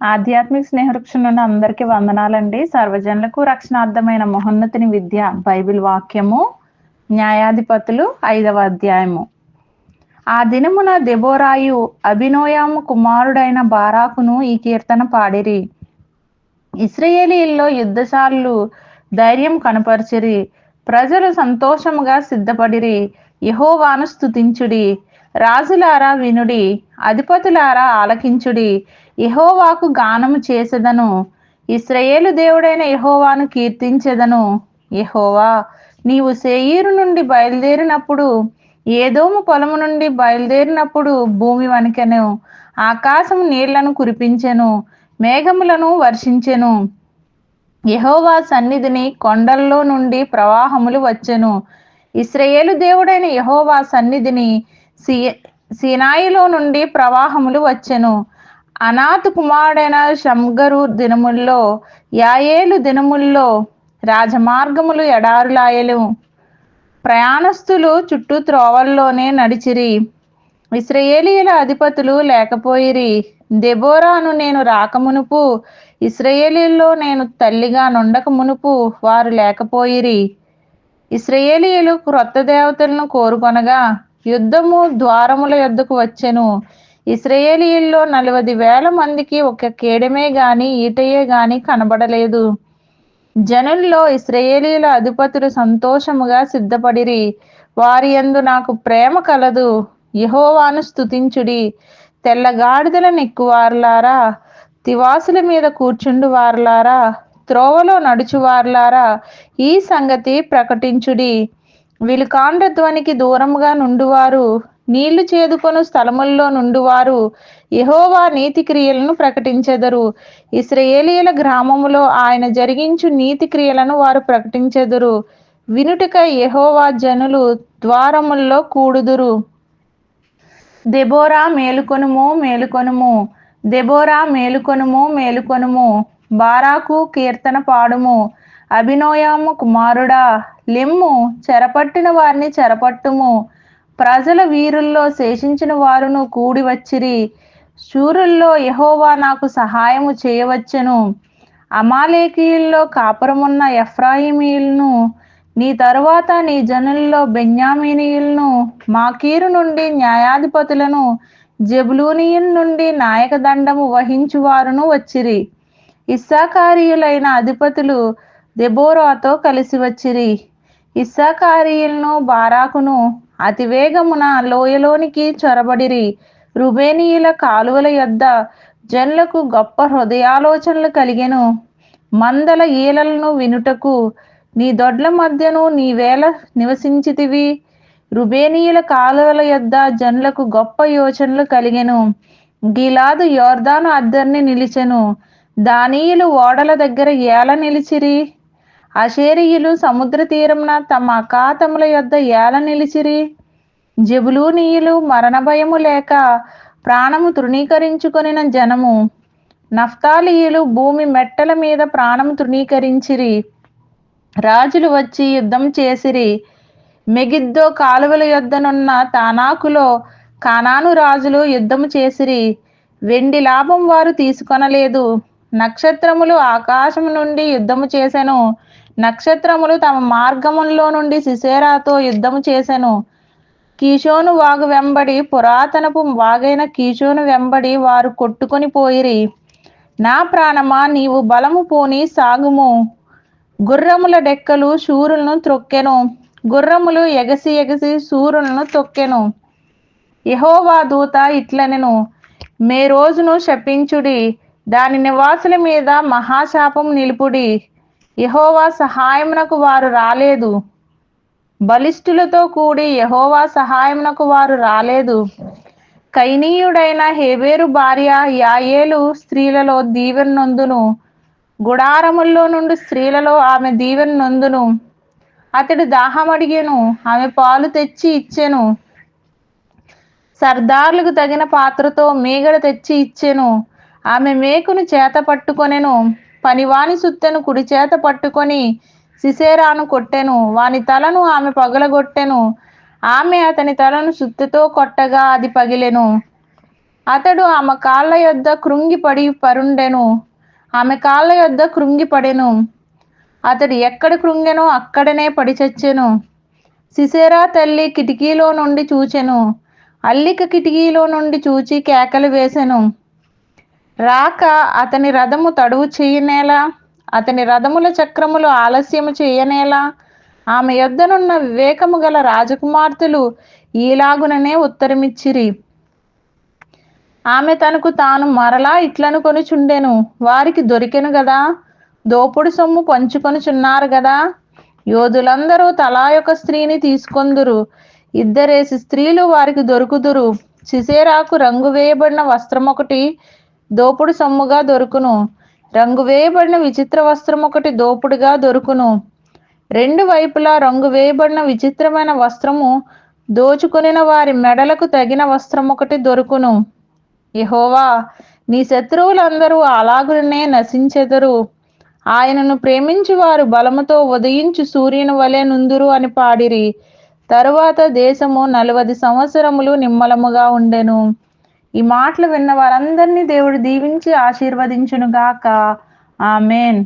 ఆధ్యాత్మిక స్నేహవృక్షం నుండి అందరికీ వందనాలండి. సర్వజనులకు రక్షణార్థమైన మహోన్నతిని విద్య బైబిల్ వాక్యము న్యాయాధిపతులు ఐదవ అధ్యాయము. ఆ దినమున దెబోరాయు అభినోయాము కుమారుడైన బారాకును ఈ కీర్తన పాడిరి. ఇస్రయేలీల్లో యుద్ధశాలు ధైర్యం కనపరిచిరి. ప్రజలు సంతోషముగా సిద్ధపడిరి. యహోవాను స్థుతించుడి రాజులారా వినుడి అధిపతులారా ఆలకించుడి. యహోవాకు గానము చేసేదను. ఇస్రయేలు దేవుడైన యహోవాను కీర్తించెదను. యహోవా నీవు సేయీరు నుండి బయలుదేరినప్పుడు ఏదోము పొలము నుండి బయలుదేరినప్పుడు భూమి వణికెను. ఆకాశం నీళ్ళను కురిపించెను. మేఘములను వర్షించెను. యహోవా సన్నిధిని కొండల్లో నుండి ప్రవాహములు వచ్చెను. ఇస్రయేలు దేవుడైన యహోవా సన్నిధిని సినాయిలో నుండి ప్రవాహములు వచ్చెను. అనాథ్ కుమారుడైన షంగరు దినముల్లో యాయేలు దినముల్లో రాజమార్గములు ఎడారులాయలు. ప్రయాణస్తులు చుట్టూ త్రోవల్లోనే నడిచిరి. ఇస్రయేలీల అధిపతులు లేకపోయిరి. దెబోరాను నేను రాకమునుపు ఇస్రయేలీల్లో నేను తల్లిగా నుండక మునుపు వారు లేకపోయిరి. ఇస్రయేలీలు క్రొత్త దేవతలను కోరుకొనగా యుద్ధము ద్వారముల యొద్దకు వచ్చెను. ఇస్రయేలీల్లో నలభై వేల మందికి ఒక కేడమే గాని ఈటయే గాని కనబడలేదు. జనుల్లో ఇస్రయేలీల అధిపతులు సంతోషముగా సిద్ధపడిరి. వారి యందు నాకు ప్రేమ కలదు. యహోవాను స్తుతించుడి. తెల్లగాడిదల నెక్కువారులారా తివాసుల మీద కూర్చుండు వార్లారా త్రోవలో నడుచువారులారా ఈ సంగతి ప్రకటించుడి. వీళ్ళు ధ్వనికి దూరంగా నుండువారు నీళ్ళు చేదుకొను స్థలముల్లో నుండువారు యహోవా నీతి క్రియలను ప్రకటించెదరు. ఇస్రయేలీల గ్రామములో ఆయన జరిగించు నీతి క్రియలను వారు ప్రకటించెదరు. వినుటిక యహోవా జనులు ద్వారముల్లో కూడుదురు. దెబోరా మేలుకొనుము మేలుకొనుము. దెబోరా మేలుకొనుము మేలుకొనుము. బారాకు కీర్తన పాడుము. అభినోయాము కుమారుడా లెమ్ము చెరపట్టిన వారిని చెరపట్టుము. ప్రజల వీరుల్లో శేషించిన వారును కూడి వచ్చిరి. శూరుల్లో యహోవా నాకు సహాయము చేయవచ్చును. అమాలేకీయుల్లో కాపురమున్న ఎఫ్రాయిమీయులను నీ తరువాత నీ జనుల్లో బెన్యామీనీయులను మాకీరు నుండి న్యాయాధిపతులను జబులూనియుల నుండి నాయకదండము వహించువారును వచ్చిరి. ఇస్సాకారీయులైన అధిపతులు దెబోరాతో కలిసి వచ్చిరి. ఇస్సాకారీయులను బారాకును అతివేగమున లోయలోనికి చొరబడిరి. రుబేనీయుల కాలువల యొద్ద జన్లకు గొప్ప హృదయాలోచనలు కలిగెను. మందల ఈలలను వినుటకు నీ దొడ్ల మధ్యను నీవేళ నివసించితివి. రుబేనీయుల కాలువల యొద్ద జన్లకు గొప్ప యోచనలు కలిగెను. గిలాదు యోర్దాను అద్దరిని నిలిచెను. దానీయులు ఓడల దగ్గర ఏల నిలిచిరి. అషేరియులు సముద్ర తీరమున తమ అకాతముల యొద్ద ఏల నిలిచిరి. జబులూనీయులు మరణ భయము లేక ప్రాణము తృణీకరించుకొనిన జనము నఫ్తాలీయులు భూమి మెట్టల మీద ప్రాణము తృణీకరించిరి. రాజులు వచ్చి యుద్ధం చేసిరి. మెగిద్దో కాలువల యొద్దనున్న తానాకులో కానాను రాజులు యుద్ధము చేసిరి. వెండి లాభం వారు తీసుకొనలేదు. నక్షత్రములు ఆకాశము నుండి యుద్ధము చేసెను. నక్షత్రములు తమ మార్గముల్లో నుండి సిసేరాతో యుద్ధము చేసెను. కీషోను వాగు వెంబడి పురాతనపు వాగైన కీషోను వెంబడి వారు కొట్టుకొని పోయిరి. నా ప్రాణమా నీవు బలము పోని సాగుము. గుర్రముల డెక్కలు శూరులను త్రొక్కెను. గుర్రములు ఎగసి ఎగసి శూరులను తొక్కెను. యహోవా దూత ఇట్లనెను. మే రోజును శపించుడి. దాని నివాసుల మీద మహాశాపం నిలుపుడి. యహోవా సహాయమునకు వారు రాలేదు. బలిష్ఠులతో కూడి యహోవా సహాయమునకు వారు రాలేదు. కైనీయుడైన హేబేరు భార్య యాయేలు స్త్రీలలో దీవెన నొందును. గుడారముల్లో నుండి స్త్రీలలో ఆమె దీవెన నొందును. అతడు అడిగాను ఆమె పాలు తెచ్చి ఇచ్చెను. సర్దార్లకు తగిన పాత్రతో మేగడ తెచ్చి ఇచ్చెను. ఆమె మేకును చేత పట్టుకొనెను. పనివాని సుత్తెను కుడి చేత పట్టుకొని సిసేరాను కొట్టెను. వాని తలను ఆమె పగలగొట్టెను. ఆమె అతని తలను సుత్తెతో కొట్టగా అది పగిలెను. అతడు ఆమె కాళ్ళ యొద్ద కృంగిపడి పరుండెను. ఆమె కాళ్ళ యొద్ద కృంగిపడెను. అతడు ఎక్కడ కృంగెనో అక్కడనే పడి చచ్చెను. సిసేరా తల్లి కిటికీలో నుండి చూచెను. అల్లిక కిటికీలో నుండి చూచి కేకలు వేసెను. రాక అతని రథము తడువు చేయనేలా? అతని రథముల చక్రములు ఆలస్యము చేయనేలా? ఆమె యొద్దనున్న వివేకము గల రాజకుమార్తెలు ఈలాగుననే ఉత్తరమిచ్చిరి. ఆమె తనకు తాను మరలా ఇట్లను కొనుచుండెను. వారికి దొరికెను గదా? దోపుడు సొమ్ము పంచుకొనుచున్నారు గదా? యోధులందరూ తలా యొక్క స్త్రీని తీసుకొందురు. ఇద్దరేసి స్త్రీలు వారికి దొరుకుదురు. సిసేరాకు రంగు వేయబడిన వస్త్రం ఒకటి దోపుడు సొమ్ముగా దొరుకును. రంగు వేయబడిన విచిత్ర వస్త్రం ఒకటి దోపుడుగా దొరుకును. రెండు వైపులా రంగు వేయబడిన విచిత్రమైన వస్త్రము దోచుకొనిన వారి మెడలకు తగిన వస్త్రం ఒకటి దొరుకును. యహోవా నీ శత్రువులందరూ అలాగునే నశించెదరు. ఆయనను ప్రేమించి వారు బలముతో ఉదయించు సూర్యుని వలె నుందురు అని పాడిరి. తరువాత దేశము నలవది సంవత్సరములు నిమ్మలముగా ఉండెను. ఈ మాటలు విన్న వారందరినీ దేవుడు దీవించి ఆశీర్వదించునుగాక. ఆమెన్.